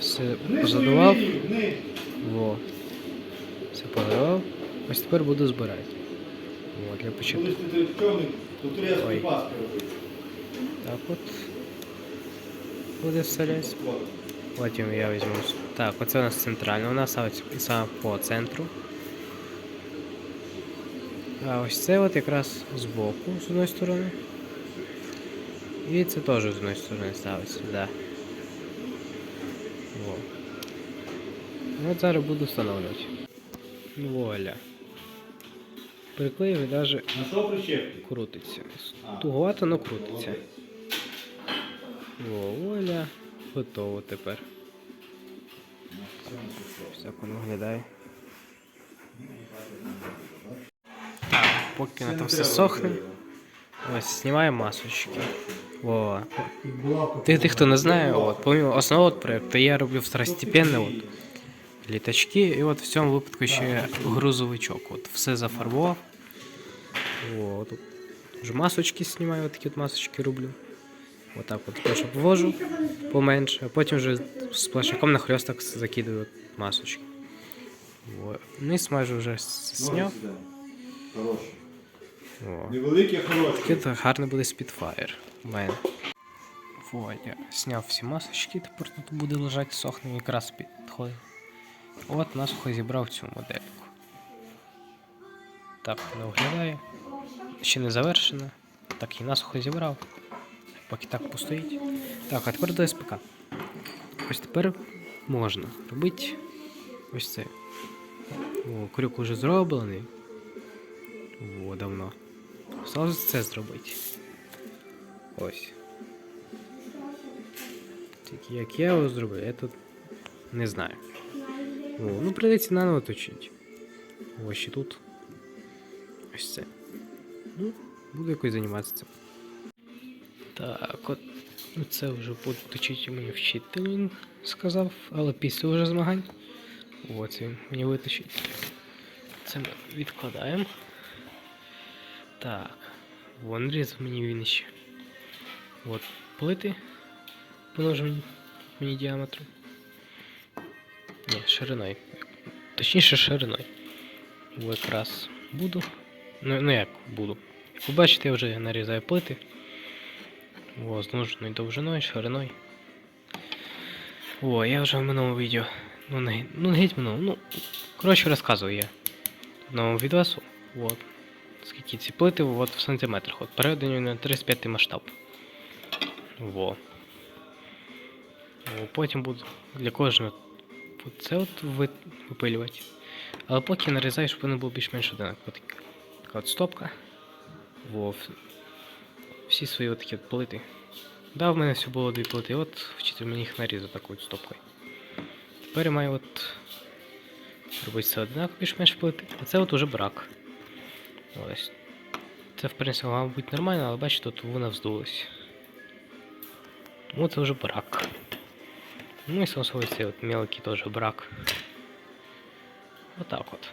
Все позадував. Во. Все позадував. Ось тепер буду збирати. О, для початку. Ой. Так от. Буде вселясь. Потім я візьму. Так, оце у нас центральна, у нас саме, по центру. А ось це от якраз збоку, з одної сторони. І це теж з одної сторони ставиться, да. Во. От зараз буду встановлювати. Вуаля. Приклеїв і навіть крутиться. Туговато, але крутиться. Оля. Готово тепер. Воно виглядає. Поки на то все сохне. Ось, знімаємо масочки. О. Ти, ти хто не знає, от, помимо основного проєкту, я роблю второстепенно от, літачки, і от в цьому випадку ще грузовичок. От, все зафарбував. О, тут вже масочки знімаю, от такі от масочки роблю. Отак от спершу повожу поменше, а потім вже з плашаком на хльосток закидаю от масочки. О, низ майже вже с- зняв. Хороші. О. Невеликі, хороші. Такий то гарний буде Spitfire мене. Во, я зняв всі масочки, тепер тут буде лежати сохне якраз підходить. От насухо зібрав цю модельку. Так вона виглядає. Ще не завершена. Так і насухо зібрав. Поки так постоїть. Так, а тепер до СПК. Ось тепер можна робити ось це. О, крюк уже зроблений. О, давно. Осталось це зробити. Ось. Тільки як я його зроблю, я тут не знаю. О, ну прийдеться наново точити. Ось ще тут. Ось це. Ну, буду якось займатися цим. Так, от ну, це вже буде точити мені вчитель, сказав, але після вже змагань. Ось він мені виточить. Це ми відкладаємо. Так. Вон різав мені він ще. От плити положені мені діаметром. Ні, шириною. Точніше шириною. Якраз буду. Ну, ну як буду. Як ви бачите, я вже нарізаю плити. О, з нужною довжиною, шириною. О, я вже в минулому відео. Ну не, ну, не геть минулому. Ну, коротше розказую я. В новому відосу. Скільки ці плити от в сантиметрах. От переведені на 35 масштаб. Во. О, потім буду для кожного це от випилювати. Але поки нарізаю, щоб воно було більш-менш одинаково. Така, от стопка. Во. Всі свої от такі от плити. Да, в мене все було дві плити. От вчитель мені їх нарізав такою стопкою. Тепер я маю от робити все однаково більш-менш плити. А це от уже брак. Ось. Це, в принципі, має бути нормально, але бачите, тут вона вздулась. Ну, це вже брак. Ну и сосовий вот мелкий тоже брак. Вот так от.